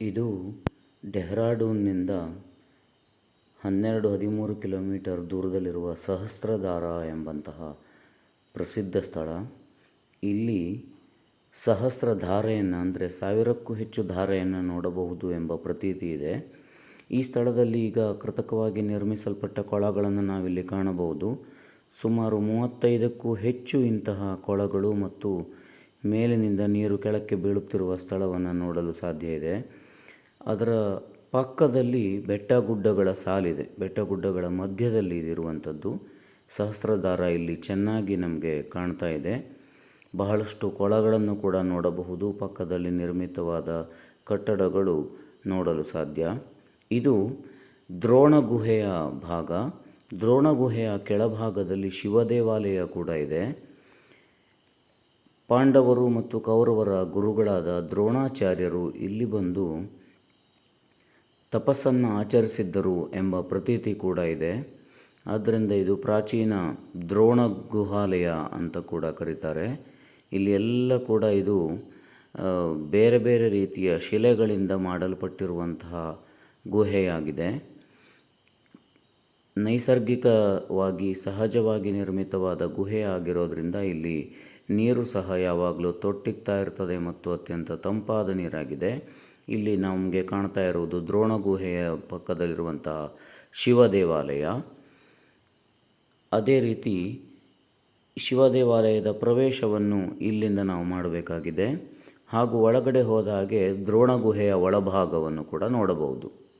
ಇದು ಡೆಹ್ರಾಡೂನ್ನಿಂದ ಹನ್ನೆರಡು ಹದಿಮೂರು ಕಿಲೋಮೀಟರ್ ದೂರದಲ್ಲಿರುವ ಸಹಸ್ರಧಾರ ಎಂಬಂತಹ ಪ್ರಸಿದ್ಧ ಸ್ಥಳ. ಇಲ್ಲಿ ಸಹಸ್ರಧಾರೆಯನ್ನು ಅಂದರೆ ಸಾವಿರಕ್ಕೂ ಹೆಚ್ಚು ಧಾರೆಯನ್ನು ನೋಡಬಹುದು ಎಂಬ ಪ್ರತೀತಿ ಇದೆ. ಈ ಸ್ಥಳದಲ್ಲಿ ಈಗ ಕೃತಕವಾಗಿ ನಿರ್ಮಿಸಲ್ಪಟ್ಟ ಕೊಳಗಳನ್ನು ನಾವಿಲ್ಲಿ ಕಾಣಬಹುದು. ಸುಮಾರು ಮೂವತ್ತೈದಕ್ಕೂ ಹೆಚ್ಚು ಇಂತಹ ಕೊಳಗಳು ಮತ್ತು ಮೇಲಿನಿಂದ ನೀರು ಕೆಳಕ್ಕೆ ಬೀಳುತ್ತಿರುವ ಸ್ಥಳವನ್ನು ನೋಡಲು ಸಾಧ್ಯ ಇದೆ. ಅದರ ಪಕ್ಕದಲ್ಲಿ ಬೆಟ್ಟ ಗುಡ್ಡಗಳ ಸಾಲಿದೆ. ಬೆಟ್ಟ ಗುಡ್ಡಗಳ ಮಧ್ಯದಲ್ಲಿ ಇದಿರುವಂಥದ್ದು ಸಹಸ್ರಧಾರ ಇಲ್ಲಿ ಚೆನ್ನಾಗಿ ನಮಗೆ ಕಾಣ್ತಾ ಇದೆ. ಬಹಳಷ್ಟು ಕೊಳಗಳನ್ನು ಕೂಡ ನೋಡಬಹುದು. ಪಕ್ಕದಲ್ಲಿ ನಿರ್ಮಿತವಾದ ಕಟ್ಟಡಗಳು ನೋಡಲು ಸಾಧ್ಯ. ಇದು ದ್ರೋಣ ಗುಹೆಯ ಭಾಗ. ದ್ರೋಣ ಗುಹೆಯ ಕೆಳಭಾಗದಲ್ಲಿ ಶಿವ ದೇವಾಲಯ ಕೂಡ ಇದೆ. ಪಾಂಡವರು ಮತ್ತು ಕೌರವರ ಗುರುಗಳಾದ ದ್ರೋಣಾಚಾರ್ಯರು ಇಲ್ಲಿ ಬಂದು ತಪಸ್ಸನ್ನು ಆಚರಿಸಿದ್ದರು ಎಂಬ ಪ್ರತೀತಿ ಕೂಡ ಇದೆ. ಆದ್ದರಿಂದ ಇದು ಪ್ರಾಚೀನ ದ್ರೋಣ ಗುಹಾಲಯ ಅಂತ ಕೂಡ ಕರೀತಾರೆ. ಇಲ್ಲಿ ಎಲ್ಲ ಕೂಡ ಇದು ಬೇರೆ ಬೇರೆ ರೀತಿಯ ಶಿಲೆಗಳಿಂದ ಮಾಡಲ್ಪಟ್ಟಿರುವಂತಹ ಗುಹೆಯಾಗಿದೆ. ನೈಸರ್ಗಿಕವಾಗಿ ಸಹಜವಾಗಿ ನಿರ್ಮಿತವಾದ ಗುಹೆ ಆಗಿರೋದ್ರಿಂದ ಇಲ್ಲಿ ನೀರು ಸಹ ಯಾವಾಗಲೂ ತೊಟ್ಟಿಗ್ತಾ ಇರ್ತದೆ ಮತ್ತು ಅತ್ಯಂತ ತಂಪಾದ ನೀರಾಗಿದೆ. ಇಲ್ಲಿ ನಮಗೆ ಕಾಣ್ತಾ ಇರುವುದು ದ್ರೋಣ ಗುಹೆಯ ಪಕ್ಕದಲ್ಲಿರುವಂತಹ ಶಿವ ದೇವಾಲಯ ಅದೇ ರೀತಿ ಶಿವ ದೇವಾಲಯದ ಪ್ರವೇಶವನ್ನು ಇಲ್ಲಿಂದ ನಾವು ಮಾಡಬೇಕಾಗಿದೆ. ಹಾಗೂ ಒಳಗಡೆ ಹೋದ ಹಾಗೆ ದ್ರೋಣ ಗುಹೆಯ ಒಳಭಾಗವನ್ನು ಕೂಡ ನೋಡಬಹುದು.